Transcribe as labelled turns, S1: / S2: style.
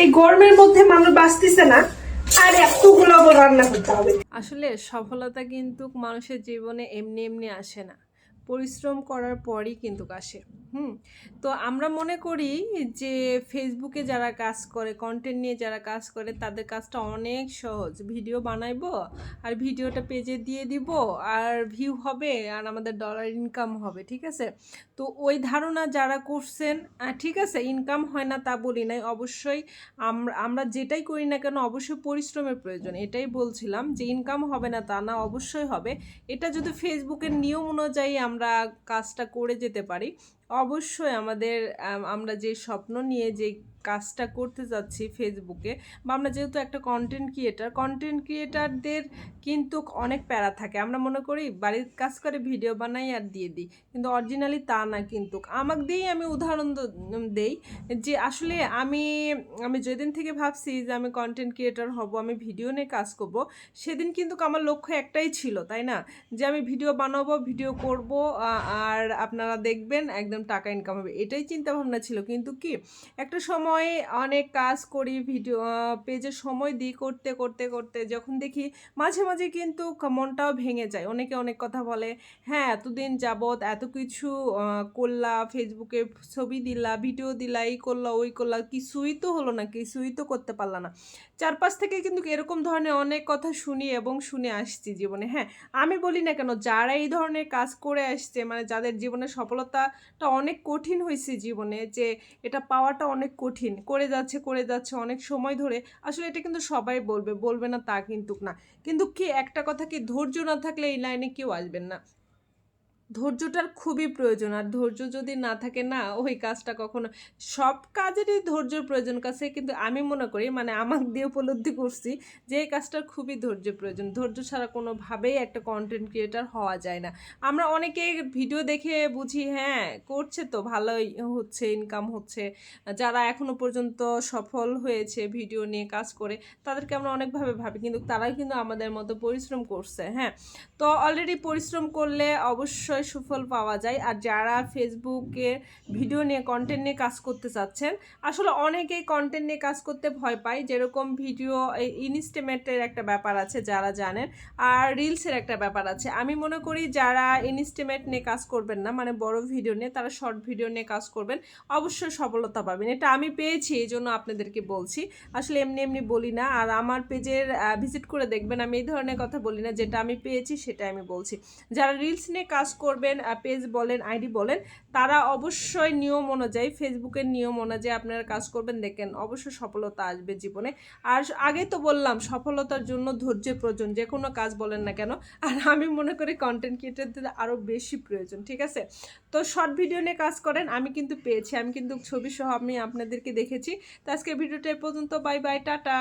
S1: এই গরমের মধ্যে মানুষ বাঁচতেছে না, আর এতগুলো রান্না করতে হবে।
S2: আসলে সফলতা কিন্তু মানুষের জীবনে এমনি এমনি আসে না। পরিশ্রম করার পরই কিন্তু আসে। হুম। তো আমরা মনে করি যে ফেসবুকে যারা কাজ করে কন্টেন্ট নিয়ে যারা কাজ করে, তাদের কাজটা অনেক সহজ। ভিডিও বানাইবো আর ভিডিওটা পেজে দিয়ে দিব আর ভিউ হবে আর আমাদের ডলার ইনকাম হবে, ঠিক আছে? তো ওই ধারণা যারা করছেন ঠিক আছে ইনকাম হয় না তা বলি নাই। অবশ্যই আমরা আমরা যেটাই করি না কেন, অবশ্যই পরিশ্রমের প্রয়োজন। এটাই বলছিলাম যে ইনকাম হবে না তা না, অবশ্যই হবে। এটা যদি ফেসবুকের নিয়ম অনুযায়ী আমরা কাজটা করে যেতে পারি অবশ্যই আমাদের আমরা যে স্বপ্ন নিয়ে যে কাজটা করতে যাচ্ছি ফেসবুকে। বা আমরা যেহেতু একটা কন্টেন্ট ক্রিয়েটার কন্টেন্ট ক্রিয়েটারদের কিন্তু অনেক প্যারা থাকে। আমরা মনে করি, বাড়ির কাজ করে ভিডিও বানাই আর দিয়ে দিই। কিন্তু অরিজিনালি তা না কিন্তু। আমাকে দিয়েই আমি উদাহরণ দেই যে আসলে আমি আমি যেদিন থেকে ভাবছি যে আমি কন্টেন্ট ক্রিয়েটার হব, আমি ভিডিও নিয়ে কাজ করব, সেদিন কিন্তু আমার লক্ষ্য একটাই ছিল, তাই না? যে আমি ভিডিও বানাবো ভিডিও করব আর আপনারা দেখবেন একদম টাকা ইনকাম হবে। এটাই চিন্তা ভাবনা ছিল। কিন্তু কি? একটা সময় অনেক কাজ করি, ভিডিও পেজে সময় দিই করতে করতে করতে। যখন দেখি মাঝে মাঝে কিন্তু মনটাও ভেঙে যায়। অনেকে অনেক কথা বলে হ্যাঁ এতদিন যাবৎ এত কিছু করলা ফেসবুকে ছবি দিলা, ভিডিও দিলা, এই করলা, ওই করলা, কিছুই তো হলো না, কিছুই তো করতে পারলা না। চারপাশ থেকে কিন্তু এরকম ধরনের অনেক কথা শুনি এবং শুনে আসছি জীবনে। হ্যাঁ আমি বলি না কেন, যারা এই ধরনের কাজ করে আসছে মানে যাদের জীবনে সফলতাটা অনেক কঠিন হয়েছে জীবনে, যে এটা পাওয়াটা অনেক কঠিন করে যাচ্ছে করে যাচ্ছে অনেক সময় ধরে। আসলে এটা কিন্তু সবাই বলবে বলবে না তা কিন্তু না। কিন্তু কি একটা কথা কি ধৈর্য না থাকলে এই লাইনে কেউ আসবেন না? ধৈর্যটার খুবই প্রয়োজন। আর ধৈর্য যদি না থাকে না, ওই কাজটা কখনো, সব কাজেরই ধৈর্যের প্রয়োজন। কাছে কিন্তু আমি মনে করি মানে আমাকে দিয়ে উপলব্ধি করছি যে এই কাজটার খুবই ধৈর্য প্রয়োজন। ধৈর্য ছাড়া কোনোভাবেই একটা কন্টেন্ট ক্রিয়েটার হওয়া যায় না। আমরা অনেকে ভিডিও দেখে বুঝি হ্যাঁ করছে তো, ভালোই হচ্ছে ইনকাম হচ্ছে। যারা এখনও পর্যন্ত সফল হয়েছে ভিডিও নিয়ে কাজ করে, তাদেরকে আমরা অনেকভাবে ভাবি, কিন্তু তারাই কিন্তু আমাদের মতো পরিশ্রম করছে হ্যাঁ। তো অলরেডি পরিশ্রম করলে অবশ্যই সুফল পাওয়া যায়। আর যারা ফেসবুকে ভিডিও নিয়ে কন্টেন্ট নিয়ে কাজ করতে চাচ্ছেন, আসলে অনেকেই কন্টেন্ট নিয়ে কাজ করতে ভয় পায়। যেরকম ভিডিও ইনস্টিমেটের একটা ব্যাপার আছে যারা জানেন, আর রিলসের একটা ব্যাপার আছে। আমি মনে করি যারা ইনস্টিমেট নিয়ে কাজ করবেন না মানে বড় ভিডিও নিয়ে, তারা শর্ট ভিডিও নিয়ে কাজ করবেন, অবশ্যই সফলতা পাবেন। এটা আমি পেয়েছি, এই জন্য আপনাদেরকে বলছি। আসলে এমনি এমনি বলি না, আর আমার পেজের ভিজিট করে দেখবেন। আমি এই ধরনের কথা বলি না, যেটা আমি পেয়েছি সেটা আমি বলছি। যারা রিলস নিয়ে কাজ করবেন পেজ বলেন আইডি বলেন, তারা অবশ্যই নিয়ম অনুযায়ী ফেসবুকের নিয়ম অনুযায়ী আপনারা কাজ করবেন। দেখেন, অবশ্যই সফলতা আসবে জীবনে। আর আগে তো বললাম, সফলতার জন্য ধৈর্যের প্রয়োজন, যে কোনো কাজ বলেন না কেন। আর আমি মনে করি কন্টেন্ট ক্রিয়েটারদের আরও বেশি প্রয়োজন, ঠিক আছে? তো শর্ট ভিডিও নিয়ে কাজ করেন, আমি কিন্তু পেয়েছি, আমি কিন্তু ছবি সহ আমি আপনাদেরকে দেখেছি। তো আজকে ভিডিওটা পর্যন্ত বাই বাই টাটা!